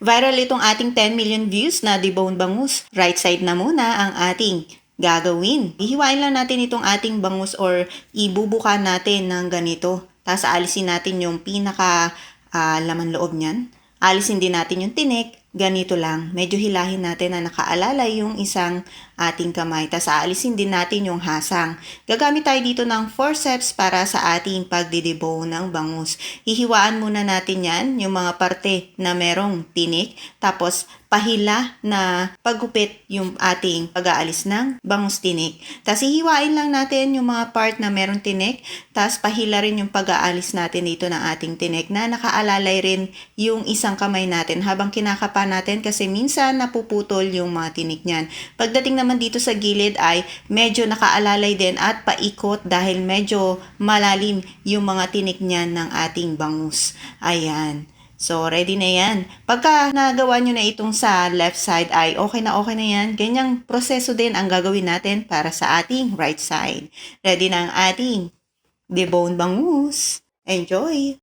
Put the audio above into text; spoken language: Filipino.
Viral itong ating 10 million views na debone bangus. Right side na muna ang ating gagawin. Ihiwain lang natin itong ating bangus or ibubuka natin ng ganito. Tapos alisin natin yung pinaka ah, laman loob niyan. Alisin din natin yung tinik. Ganito lang. Medyo hilahin natin na nakaalalay yung isang ating kamay. Tapos aalisin din natin yung hasang. Gagamit tayo dito ng forceps para sa ating pagdidebone ng bangus. Hihiwaan muna natin yan, yung mga parte na merong tinik. Tapos pahila na paggupit yung ating pag-aalis ng bangus tinik. Tapos hihiwain lang natin yung mga part na merong tinik. Tapos pahila rin yung pag-aalis natin dito ng ating tinik na nakaalalay rin yung isang kamay natin habang kinakapa natin kasi minsan napuputol yung mga tinik niyan. Pagdating naman dito sa gilid ay medyo nakaalalay din at paikot dahil medyo malalim yung mga tinik niyan ng ating bangus. Ayan. So, ready na yan. Pagka nagawa nyo na itong sa left side ay okay na okay na yan. Ganyang proseso din ang gagawin natin para sa ating right side. Ready na ang ating debone bangus. Enjoy!